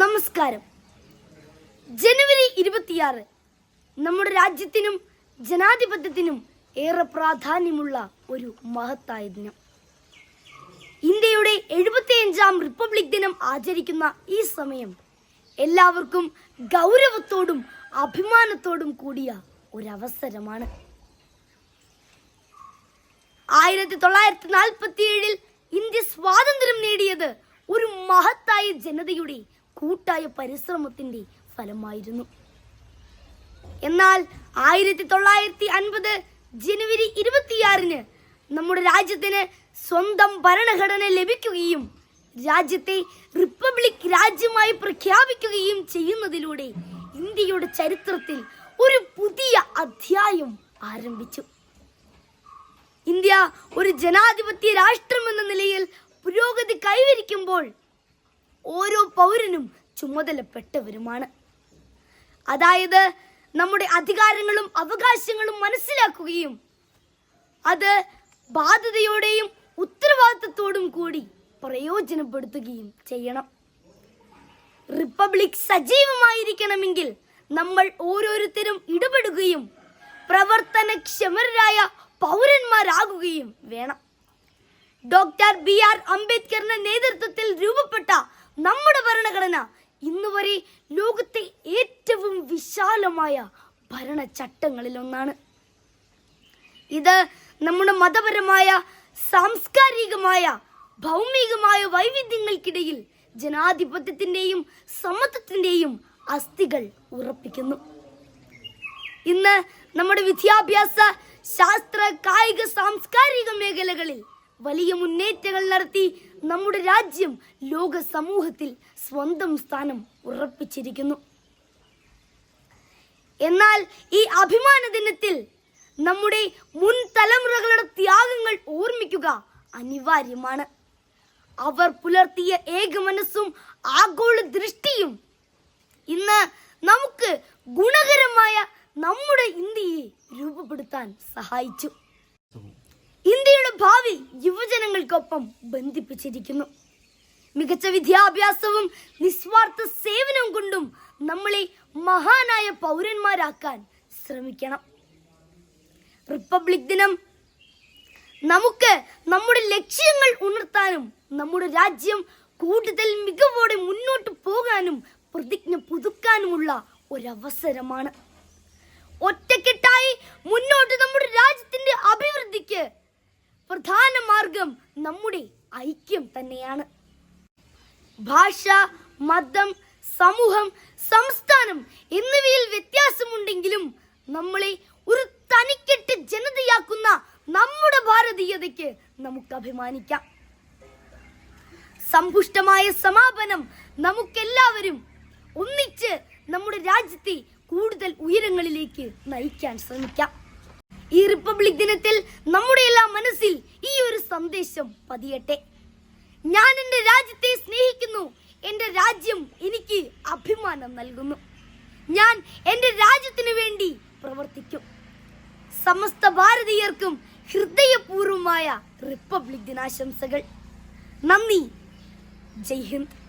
നമസ്കാരം. ജനുവരി ഇരുപത്തിയാറ് നമ്മുടെ രാജ്യത്തിനും ജനാധിപത്യത്തിനും ഏറെ പ്രാധാന്യമുള്ള ഒരു മഹത്തായ ദിനം. ഇന്ത്യയുടെ എഴുപത്തിയഞ്ചാം റിപ്പബ്ലിക് ദിനം ആചരിക്കുന്ന ഈ സമയം എല്ലാവർക്കും ഗൗരവത്തോടും അഭിമാനത്തോടും കൂടിയ ഒരവസരമാണ്. ആയിരത്തി തൊള്ളായിരത്തി നാൽപ്പത്തി ഏഴിൽ ഇന്ത്യ സ്വാതന്ത്ര്യം നേടിയത് ഒരു മഹത്തായ ജനതയുടെ കൂട്ടായ പരിശ്രമത്തിന്റെ ഫലമായിരുന്നു. എന്നാൽ ആയിരത്തി തൊള്ളായിരത്തി അൻപത് ജനുവരി ഇരുപത്തിയാറിന് നമ്മുടെ രാജ്യത്തിന് സ്വന്തം ഭരണഘടന ലഭിക്കുകയും രാജ്യത്തെ റിപ്പബ്ലിക് രാജ്യമായി പ്രഖ്യാപിക്കുകയും ചെയ്യുന്നതിലൂടെ ഇന്ത്യയുടെ ചരിത്രത്തിൽ ഒരു പുതിയ അധ്യായം ആരംഭിച്ചു. ഇന്ത്യ ഒരു ജനാധിപത്യ രാഷ്ട്രം എന്ന നിലയിൽ പുരോഗതി കൈവരിക്കുമ്പോൾ ഓരോ പൗരനും ചുമതലപ്പെട്ടവരുമാണ്. അതായത് നമ്മുടെ അധികാരങ്ങളും അവകാശങ്ങളും മനസ്സിലാക്കുകയും അത് ബാധ്യതയോടെയും ഉത്തരവാദിത്തത്തോടും കൂടി പ്രയോജനപ്പെടുത്തുകയും ചെയ്യണം. റിപ്പബ്ലിക് സജീവമായിരിക്കണമെങ്കിൽ നമ്മൾ ഓരോരുത്തരും ഇടപെടുകയും പ്രവർത്തനക്ഷമരായ പൗരന്മാരാകുകയും വേണം. ഡോക്ടർ ബി ആർ അംബേദ്കറിന്റെ നേതൃത്വത്തിൽ രൂപപ്പെട്ട നമ്മുടെ ഭരണഘടന ഇന്ന് വരെ ലോകത്തെ ഏറ്റവും വിശാലമായ ഭരണചട്ടങ്ങളിൽ ഒന്നാണ്. ഇത് നമ്മുടെ മതപരമായ സാംസ്കാരികമായ ഭൗമികമായ വൈവിധ്യങ്ങൾക്കിടയിൽ ജനാധിപത്യത്തിന്റെയും സമത്വത്തിന്റെയും അസ്ഥികൾ ഉറപ്പിക്കുന്നു. ഇന്ന് നമ്മുടെ വിദ്യാഭ്യാസ ശാസ്ത്ര കായിക സാംസ്കാരിക മേഖലകളിൽ വലിയ മുന്നേറ്റങ്ങൾ നടത്തി നമ്മുടെ രാജ്യം ലോക സമൂഹത്തിൽ സ്വന്തം സ്ഥാനം ഉറപ്പിച്ചിരിക്കുന്നു. എന്നാൽ ഈ അഭിമാന ദിനത്തിൽ നമ്മുടെ മുൻ തലമുറകളുടെ ത്യാഗങ്ങൾ ഓർമ്മിക്കുക അനിവാര്യമാണ്. അവർ പുലർത്തിയ ഏക മനസ്സും ആഗോള ദൃഷ്ടിയും ഇന്ന് നമുക്ക് ഗുണകരമായ നമ്മുടെ ഇന്ത്യയെ രൂപപ്പെടുത്താൻ സഹായിച്ചു. ഇന്ത്യയുടെ ഭാവി യുവജനങ്ങൾക്കൊപ്പം ബന്ധിപ്പിച്ചിരിക്കുന്നു. മികച്ച വിദ്യാഭ്യാസവും നിസ്വാർത്ഥ സേവനവും കൊണ്ടും നമ്മളെ മഹാനായ പൗരന്മാരാക്കാൻ ശ്രമിക്കണം. റിപ്പബ്ലിക് ദിനം നമുക്ക് നമ്മുടെ ലക്ഷ്യങ്ങൾ ഉണർത്താനും നമ്മുടെ രാജ്യം കൂടുതൽ മികവോടെ മുന്നോട്ട് പോകാനും പ്രതിജ്ഞ പുതുക്കാനുമുള്ള ഒരവസരമാണ്. ഒറ്റക്കെട്ടായി തന്നെയാണ്. ഭാഷ മതം സമൂഹം സംസ്ഥാനം എന്നിവയിൽ വ്യത്യാസമുണ്ടെങ്കിലും നമ്മളെ ഒരു തനിക്കെട്ട് ജനതയാക്കുന്ന നമ്മുടെ ഭാരതീയതയ്ക്ക് നമുക്ക് അഭിമാനിക്കാം. സമ്പുഷ്ടമായ സമാപനം നമുക്കെല്ലാവരും ഒന്നിച്ച് നമ്മുടെ രാജ്യത്തെ കൂടുതൽ ഉയരങ്ങളിലേക്ക് നയിക്കാൻ ശ്രമിക്കാം. ഈ റിപ്പബ്ലിക് ദിനത്തിൽ നമ്മുടെ എല്ലാ മനസ്സിൽ ഈ ഒരു സന്ദേശം പതിയട്ടെ. ഞാൻ എന്റെ രാജ്യത്തെ സ്നേഹിക്കുന്നു. എന്റെ രാജ്യം എനിക്ക് അഭിമാനം നൽകുന്നു. ഞാൻ എന്റെ രാജ്യത്തിന് വേണ്ടി പ്രവർത്തിക്കും. സമസ്ത ഭാരതീയർക്കും ഹൃദയപൂർവമായ റിപ്പബ്ലിക് ദിനാശംസകൾ. നന്ദി. ജയ് ഹിന്ദ്.